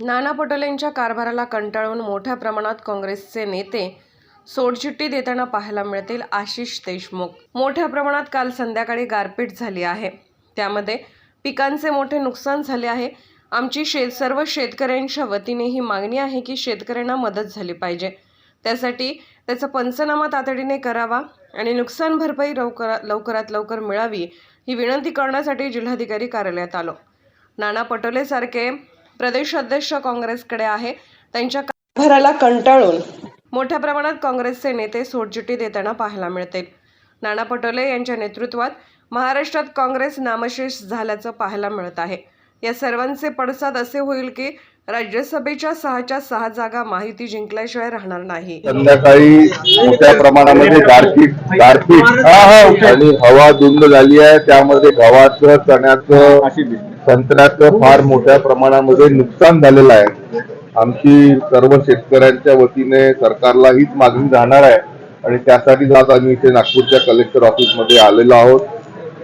नाना पटोलेंच्या कारभाराला कंटाळून मोठ्या प्रमाणात काँग्रेसचे नेते सोडचिठ्ठी देताना पाहायला मिळतील आशिष देशमुख. मोठ्या प्रमाणात काल संध्याकाळी गारपीट झाली आहे. त्यामध्ये पिकांचे मोठे नुकसान झाले आहे. आमची शेत सर्व शेतकऱ्यांच्या वतीने ही मागणी आहे की शेतकऱ्यांना मदत झाली पाहिजे. त्यासाठी त्याचा पंचनामा तातडीने करावा आणि नुकसान भरपाई लवकर लवकरात लवकर मिळावी ही विनंती करण्यासाठी जिल्हाधिकारी कार्यालयात आलो. नाना पटोलेसारखे प्रदेश अध्यक्ष काँग्रेसकडे आहे. त्यांच्या कारभाराला कंटाळून. मोठ्या प्रमाणात काँग्रेसचे नेते सोडचिठ्ठी देताना पाहायला मिळतील नाना पटोले यांच्या नेतृत्वात महाराष्ट्रात काँग्रेस नामशेष झाल्याचं पाहायला मिळत आहे. या सर्वांचे पडसाद असे होईल की राज्यसभेच्या सहाच्या सहा जागा माहिती जिंकल्याशिवाय राहणार नाही. संध्याकाळी मोठ्या प्रमाणामध्ये गारपीट गारपीट. आणि हवा धुंद झाली आहे त्यामध्ये गव्हाचं चण्याचं संत्र्याचं फार मोठ्या प्रमाणामध्ये नुकसान झालेलं आहे. आमची सर्व शेतकऱ्यांच्या वतीने सरकारला हीच मागणी राहणार आहे. आणि त्यासाठीच आज आम्ही इथे नागपूरच्या कलेक्टर ऑफिसमध्ये आलेलो आहोत.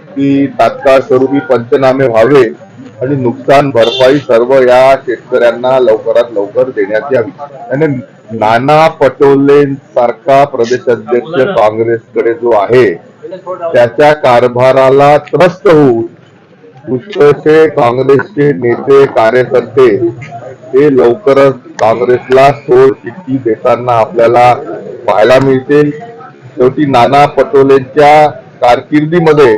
की तात्काळ स्वरूपी पंचनामे व्हावे. आणि नुकसान भरपाई सर्व या शेतकऱ्यांना लवकरात लवकर देण्यात यावी. आणि नाना पटोलेंसारखा प्रदेशाध्यक्ष काँग्रेसकडे जो आहे त्याच्या कारभाराला त्रस्त होऊन पुष्कळसे काँग्रेसचे नेते कार्यकर्ते हे लवकरच काँग्रेसला सोड चिठ्ठी देताना आपल्याला पाहायला मिळते शेवटी नाना पटोलेंच्या कारकिर्दीमध्ये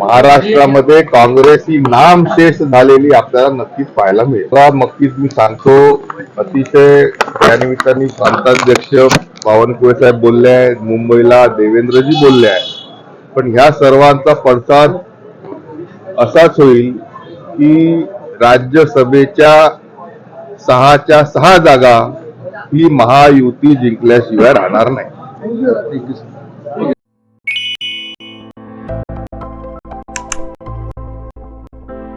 महाराष्ट्रामध्ये काँग्रेस ही नामशेष झालेली आपल्याला नक्कीच पाहायला मिळेल. नक्कीच मी सांगतो अतिशय त्यानिमित्ताने प्रांताध्यक्ष बावनकुळे साहेब बोलले आहेत मुंबईला देवेंद्रजी बोलले आहेत. पण ह्या सर्वांचा पडसाद असाच होईल की राज्यसभेच्या सहाच्या सहा जागा ही महायुती जिंकल्याशिवाय राहणार नाही.